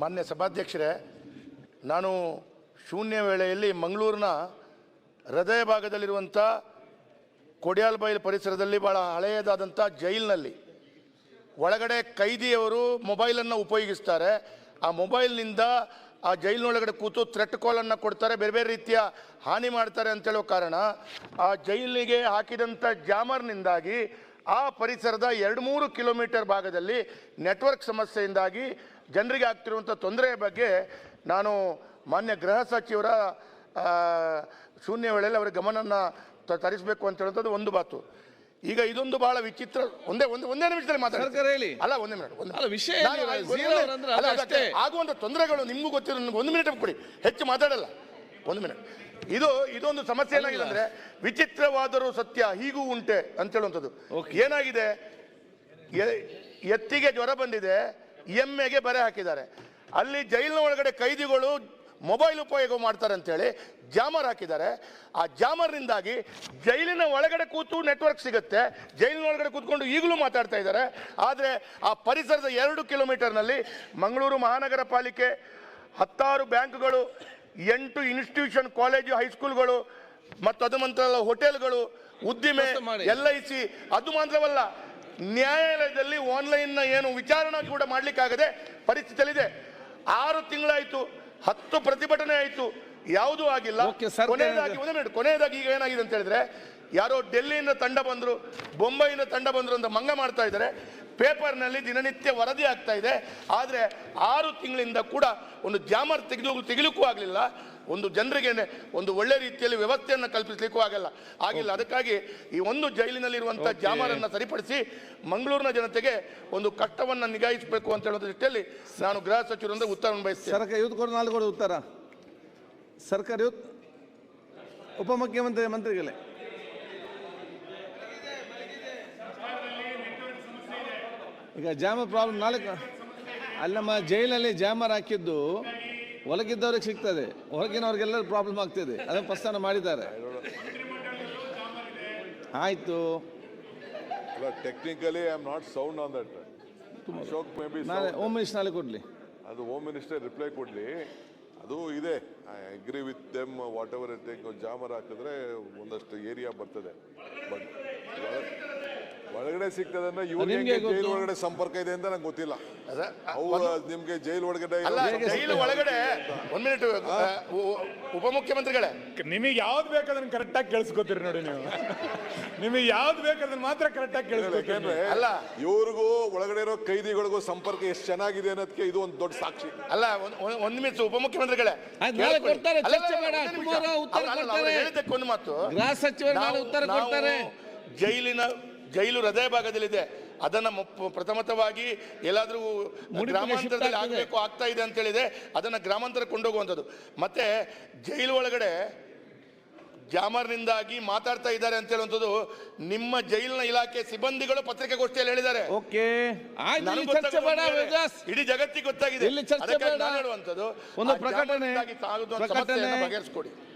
ಮಾನ್ಯ ಸಭಾಧ್ಯಕ್ಷರೇ, ನಾನು ಶೂನ್ಯ ವೇಳೆಯಲ್ಲಿ ಮಂಗಳೂರಿನ ಹೃದಯ ಭಾಗದಲ್ಲಿರುವಂಥ ಕೊಡಿಯಾಲ್ಬೈಲ್ ಪರಿಸರದಲ್ಲಿ ಭಾಳ ಹಳೆಯದಾದಂಥ ಜೈಲಿನಲ್ಲಿ ಒಳಗಡೆ ಕೈದಿಯವರು ಮೊಬೈಲನ್ನು ಉಪಯೋಗಿಸ್ತಾರೆ. ಆ ಮೊಬೈಲ್ನಿಂದ ಆ ಜೈಲಿನೊಳಗಡೆ ಕೂತು ಥ್ರೆಟ್ ಕಾಲನ್ನು ಕೊಡ್ತಾರೆ, ಬೇರೆ ಬೇರೆ ರೀತಿಯ ಹಾನಿ ಮಾಡ್ತಾರೆ ಅಂತೇಳೋ ಕಾರಣ ಆ ಜೈಲಿಗೆ ಹಾಕಿದಂಥ ಜಾಮರ್ನಿಂದಾಗಿ ಆ ಪರಿಸರದ ಎರಡು ಮೂರು ಕಿಲೋಮೀಟರ್ ಭಾಗದಲ್ಲಿ ನೆಟ್ವರ್ಕ್ ಸಮಸ್ಯೆಯಿಂದಾಗಿ ಜನರಿಗೆ ಆಗ್ತಿರುವಂಥ ತೊಂದರೆಯ ಬಗ್ಗೆ ನಾನು ಮಾನ್ಯ ಗೃಹ ಸಚಿವರ ಶೂನ್ಯ ವೇಳೆಯಲ್ಲಿ ಅವರ ಗಮನನ ತ- ತರಿಸಬೇಕು ಅಂತ ಹೇಳುವಂಥದ್ದು ಒಂದು ಮಾತು ಈಗ ಇದೊಂದು ಬಹಳ ವಿಚಿತ್ರ ಒಂದೇ ಒಂದು ಒಂದೇ ನಿಮಿಷದಲ್ಲಿ ಮಾತಾಡಿ. ಸರ್ಕಾರ ಹೇಳಿ. ಅಲ್ಲ ಒಂದೇ ಮಿನಿಟ್. ಆಗುವಂಥ ತೊಂದರೆಗಳು ನಿಮಗೂ ಗೊತ್ತಿರೋ ನನಗೆ ಒಂದು ಮಿನಿಟ್ ಕೊಡಿ. ಹೆಚ್ಚು ಮಾತಾಡಲ್ಲ. ಒಂದು ಮಿನಿಟ್ ಇದು ಇದೊಂದು ಸಮಸ್ಯೆ ಏನಾಗಿದೆ ಅಂದ್ರೆ ವಿಚಿತ್ರವಾದರೂ ಸತ್ಯ ಹೀಗೂ ಉಂಟೆ ಅಂತ ಹೇಳುವಂಥದ್ದು. ಏನಾಗಿದೆ? ಎತ್ತಿಗೆ ಜ್ವರ ಬಂದಿದೆ. ಎಮ್ಮೆಗೆ ಬರೆ ಹಾಕಿದ್ದಾರೆ. ಅಲ್ಲಿ ಜೈಲಿನ ಒಳಗಡೆ ಕೈದಿಗಳು ಮೊಬೈಲ್ ಉಪಯೋಗ ಮಾಡ್ತಾರೆ ಅಂತೇಳಿ ಜಾಮರ್ ಹಾಕಿದ್ದಾರೆ. ಆ ಜಾಮರ್ನಿಂದಾಗಿ ಜೈಲಿನ ಒಳಗಡೆ ಕೂತು ನೆಟ್ವರ್ಕ್ ಸಿಗುತ್ತೆ. ಜೈಲಿನ ಒಳಗಡೆ ಕೂತ್ಕೊಂಡು ಈಗಲೂ ಮಾತಾಡ್ತಾ ಇದ್ದಾರೆ. ಆದರೆ ಆ ಪರಿಸರದ ಎರಡು ಕಿಲೋಮೀಟರ್ನಲ್ಲಿ ಮಂಗಳೂರು ಮಹಾನಗರ ಪಾಲಿಕೆ ಹತ್ತಾರು ಬ್ಯಾಂಕ್ಗಳು ಎಂಟು ಇನ್ಸ್ಟಿಟ್ಯೂಷನ್ ಕಾಲೇಜು ಹೈಸ್ಕೂಲ್ಗಳು ಮತ್ತು ಅದು ಮಂತ್ರ ಹೋಟೆಲ್ಗಳು ಉದ್ದಿಮೆ. ಎಲ್ ಐ ಸಿ ಅದು ಮಾತ್ರವಲ್ಲ ನ್ಯಾಯಾಲಯದಲ್ಲಿ ಆನ್ಲೈನ್ನ ಏನು ವಿಚಾರಣೆ ಕೂಡ ಮಾಡಲಿಕ್ಕಾಗದೆ ಪರಿಸ್ಥಿತಿಯಲ್ಲಿದೆ. ಆರು ತಿಂಗಳಾಯಿತು ಹತ್ತು ಪ್ರತಿಭಟನೆ ಆಯಿತು ಯಾವುದೂ ಆಗಿಲ್ಲ. ಕೊನೆಯದಾಗಿ ಒಂದೇ ಮಿನಿಟ್ ಕೊನೆಯದಾಗಿ ಈಗ ಏನಾಗಿದೆ ಅಂತ ಹೇಳಿದ್ರೆ ಯಾರೋ ಡೆಲ್ಲಿಯಿಂದ ತಂಡ ಬಂದರು ಬೊಂಬೈಯಿಂದ ತಂಡ ಬಂದರು ಅಂತ ಮಂಗ ಮಾಡ್ತಾ ಇದ್ದಾರೆ. ಪೇಪರ್ನಲ್ಲಿ ದಿನನಿತ್ಯ ವರದಿ ಆಗ್ತಾ ಇದೆ. ಆದರೆ ಆರು ತಿಂಗಳಿಂದ ಕೂಡ ಒಂದು ಜಾಮರ್ ತೆಗೆದು ತೆಗಿಲಿಕ್ಕೂ ಆಗಲಿಲ್ಲ. ಒಂದು ಜನರಿಗೆ ಒಂದು ಒಳ್ಳೆ ರೀತಿಯಲ್ಲಿ ವ್ಯವಸ್ಥೆಯನ್ನು ಕಲ್ಪಿಸಲಿಕ್ಕೂ ಆಗಲ್ಲ. ಆಗಿಲ್ಲ. ಅದಕ್ಕಾಗಿ ಈ ಒಂದು ಜೈಲಿನಲ್ಲಿರುವಂಥ. ಜಾಮರನ್ನು ಸರಿಪಡಿಸಿ ಮಂಗಳೂರಿನ ಜನತೆಗೆ ಒಂದು ಕಷ್ಟವನ್ನು ನಿಗಾಯಿಸಬೇಕು ಅಂತ ಹೇಳೋದ್ರ ದೃಷ್ಟಿಯಲ್ಲಿ ನಾನು ಗೃಹ ಸಚಿವರಿಂದ ಉತ್ತರವನ್ನು ಬಯಸ್ತೇನೆ ಸರ್ಕಾರ ಇವತ್ತು ನಾಲ್ಕು ಉತ್ತರ. ಸರ್ಕಾರ ಇವತ್ತು ಉಪಮುಖ್ಯಮಂತ್ರಿ ಮಂತ್ರಿಗಳೇ. ಈಗ ಜಾಮರ್ ಪ್ರಾಬ್ಲಮ್ ನಾಲ್ಕು ಅಲ್ಲಿ ಅಲ್ಲಮ್ಮ ಜೈಲಲ್ಲಿ ಜಾಮರ್ ಹಾಕಿದ್ದು ಒಳಗಿದ್ದವ್ರಿಗೆ ಸಿಗ್ತದೆ. ಹೊರಗಿನವ್ರಿಗೆಲ್ಲರೂ ಪ್ರಾಬ್ಲಮ್ ಆಗ್ತದೆ. ಅದನ್ನು ಪ್ರಸ್ಥಾನ ಮಾಡಿದ್ದಾರೆ. ಆಯಿತು. Technically I am not sound on that Ashok maybe ನಾಳೆ. ಹೋಮ್ ಮಿನಿಸ್ಟರ್ ನಾಳೆ ಕೊಡಲಿ. ಅದು ಹೋಮ್ ಮಿನಿಸ್ಟರ್ ರಿಪ್ಲೈ ಕೊಡಲಿ. ಅದು ಇದೆ. I agree with them whatever take jammer ಹಾಕಿದ್ರೆ ಒಂದಷ್ಟು ಏರಿಯಾ ಬರ್ತದೆ. ಬಟ್ ಒಳಗಡೆ ಸಿಗ್ತದೆ ಅಂದ್ರೆ ಇವ್ರಿಗೆ ಜೈಲ್ ಒಳಗಡೆ ಸಂಪರ್ಕ ಇದೆ ಅಂತ ನಂಗೆ ಗೊತ್ತಿಲ್ಲ. ನಿಮ್ಗೆ ಜೈಲ್ ಒಳಗಡೆ ಜೈಲು ಒಳಗಡೆ ಒಂದ್ ಮಿನಿಟ್ ಉಪಮುಖ್ಯಮಂತ್ರಿಗಳೇ. ನಿಮಗೆ ಯಾವ್ದು ಬೇಕಾದ್ರೆ ಕರೆಕ್ಟ್ ಕರೆಕ್ಟಾಗಿ ಕೇಳಿಸ್ಕೊತೀರಿ ನೋಡಿ ನೀವು. ನಿಮಗೆ ಯಾವ್ದು ಬೇಕಾದ್ರೆ ಅದನ್ನ ಮಾತ್ರ ಕರೆಕ್ಟಾಗಿ ಕೇಳಿಸ್ಕೊತೀರಿ. ಯಾಕಂದ್ರೆ ಅಲ್ಲ. ಇವ್ರಿಗೂ ಒಳಗಡೆ ಇರೋ ಕೈದಿಗಳಿಗೂ ಸಂಪರ್ಕ ಎಷ್ಟು ಚೆನ್ನಾಗಿದೆ ಅನ್ನೋದಕ್ಕೆ ಇದು ಒಂದು ದೊಡ್ಡ ಸಾಕ್ಷಿ. ಅಲ್ಲ ಒಂದ್- ಮಿನಿಟ್ ಉಪಮುಖ್ಯಮಂತ್ರಿಗಳೇ. ಆಯ್ತು, ನಾಳೆ ಕೇಳ್ಕೊಳ್ಳಿ. ಕೊಡ್ತಾರೆ, ಚರ್ಚೆ ಬೇಡ, ಒಂದೇ ನಿಮಿಷ. ಉತ್ತರ ಅಲ್ಲ, ಅಲ್ಲ, ಅವ್ರು ಕೊಡ್ತಾರೆ. ಹೇಳಿದ್ದಕ್ಕೆ ಒಂದು ಮಾತು. ಗೃಹ ಸಚಿವರು ಉತ್ತರ ಕೊಡ್ತಾರೆ. ಜೈಲಿನ ಜೈಲು ಹೃದಯ ಭಾಗದಲ್ಲಿದೆ. ಅದನ್ನ ಪ್ರಥಮತವಾಗಿ ಎಲ್ಲಾದರೂ ಗ್ರಾಮಾಂತರದಲ್ಲಿ ಆಗಬೇಕು ಆಗ್ತಾ ಇದೆ ಅಂತ ಅದನ್ನು ಅದನ್ನ ಗ್ರಾಮಾಂತರ ಕೊಂಡೋಗುವಂಥದ್ದು. ಮತ್ತೆ ಜೈಲು ಒಳಗಡೆ ಜಾಮರ್ನಿಂದಾಗಿ ಮಾತಾಡ್ತಾ ಇದ್ದಾರೆ ಅಂತ ಹೇಳುವಂಥದ್ದು ನಿಮ್ಮ ಜೈಲಿನ ಇಲಾಖೆ ಸಿಬ್ಬಂದಿಗಳು ಪತ್ರಿಕಾಗೋಷ್ಠಿಯಲ್ಲಿ ಹೇಳಿದ್ದಾರೆ. ಓಕೆ. ಇಡೀ ಜಗತ್ತಿಗೆ ಗೊತ್ತಾಗಿದೆ. ಒಂದು ಪ್ರಕಟಣೆ. ಬಗೆಹರಿಸ್ಕೊಡಿ.